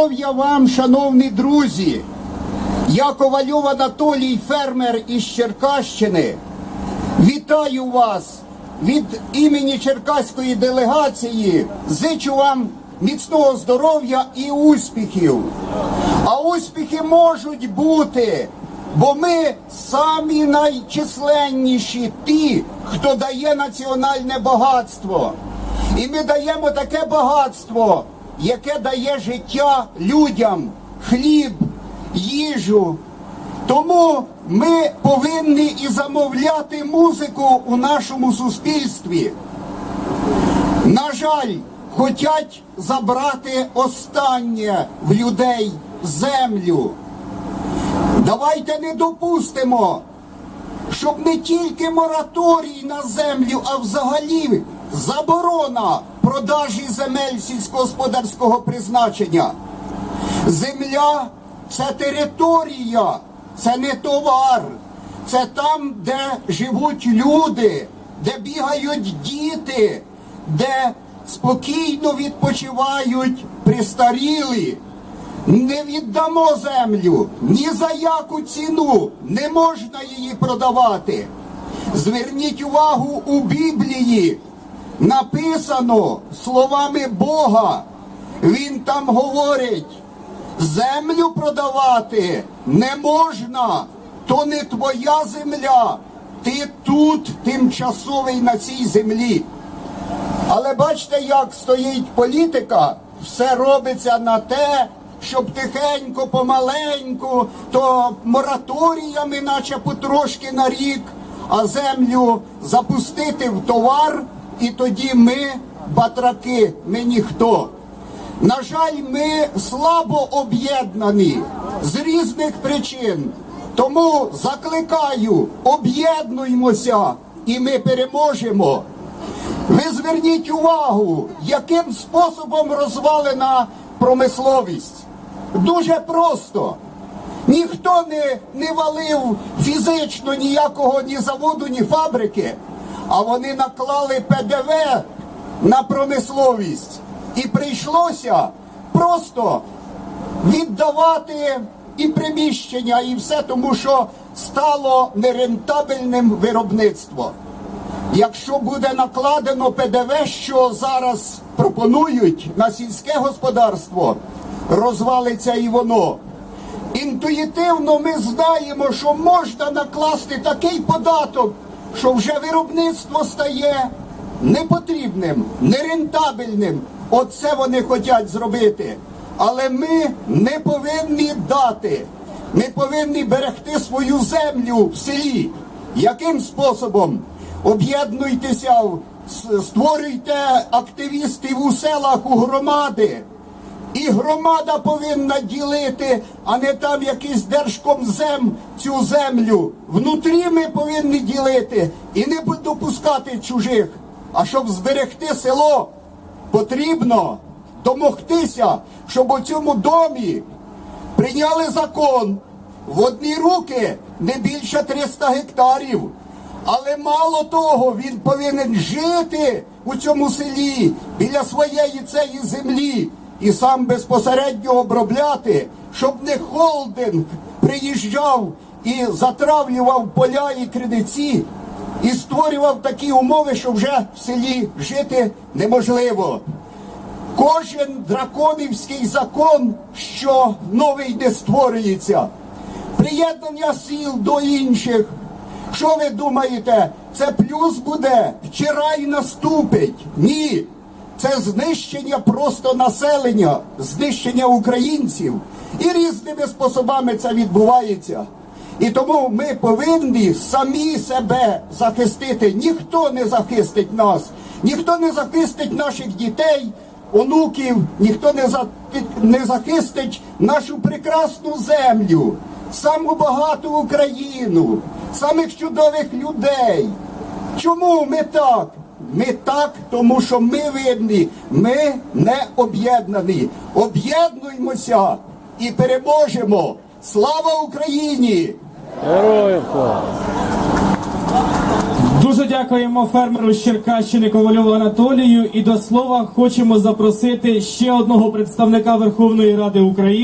Здоров'я вам, шановні друзі! Я Ковальов Анатолій, фермер із Черкащини. Вітаю вас від імені черкаської делегації. Зичу вам міцного здоров'я і успіхів. А успіхи можуть бути, бо ми самі найчисленніші ті, хто дає національне багатство. І ми даємо таке багатство, яке дає життя людям, хліб, їжу. Тому ми повинні і замовляти музику у нашому суспільстві. На жаль, хочуть забрати останнє в людей землю. Давайте не допустимо, щоб не тільки мораторій на землю, а взагалі заборона продажі земель сільськогосподарського призначення. Земля це територія, це не товар, це там, де живуть люди, де бігають діти, де спокійно відпочивають пристарілі. Не віддамо землю ні за яку ціну, не можна її продавати. Зверніть увагу у Біблії написано словами Бога. Він там говорить, землю продавати не можна, то не твоя земля, ти тут тимчасовий на цій землі. Але бачите, як стоїть політика, все робиться на те, щоб тихенько, помаленьку, то мораторіями, наче потрошки на рік, а землю запустити в товар, і тоді ми, батраки, ми ніхто. На жаль, ми слабо об'єднані з різних причин. Тому закликаю, об'єднуймося і ми переможемо. Ви зверніть увагу, яким способом розвалена промисловість. Дуже просто. Ніхто не, не валив фізично ніякого ні заводу, ні фабрики, а вони наклали ПДВ на промисловість. І прийшлося просто віддавати і приміщення, і все, тому що стало нерентабельним виробництво. Якщо буде накладено ПДВ, що зараз пропонують на сільське господарство, розвалиться і воно. Інтуїтивно ми знаємо, що можна накласти такий податок, що вже виробництво стає непотрібним, нерентабельним. Оце вони хочуть зробити. Але ми не повинні дати. Ми повинні берегти свою землю в селі. Яким способом? Об'єднуйтеся, створюйте активістів у селах, у громади. І громада повинна ділити, а не там якийсь держкомзем цю землю. Внутрі ми повинні ділити і не допускати чужих. А щоб зберегти село, потрібно домогтися, щоб у цьому домі прийняли закон в одні руки не більше 300 гектарів. Але мало того, він повинен жити у цьому селі біля своєї цієї землі і сам безпосередньо обробляти, щоб не холдинг приїжджав і затравлював поля і криниці, і створював такі умови, що вже в селі жити неможливо. Кожен драконівський закон, що новий не створюється, приєднання сіл до інших. Що ви думаєте, це плюс буде? Чи рай наступить? Ні. Це знищення просто населення, знищення українців. І різними способами це відбувається. І тому ми повинні самі себе захистити. Ніхто не захистить нас, ніхто не захистить наших дітей, онуків, ніхто не, за, не захистить нашу прекрасну землю, саму багату Україну, самих чудових людей. Чому ми так? Ми так, тому що ми винні, ми не об'єднані. Об'єднуймося і переможемо. Слава Україні! Героям! Дуже дякуємо фермеру з Черкащини Ковальову Анатолію. І до слова хочемо запросити ще одного представника Верховної Ради України.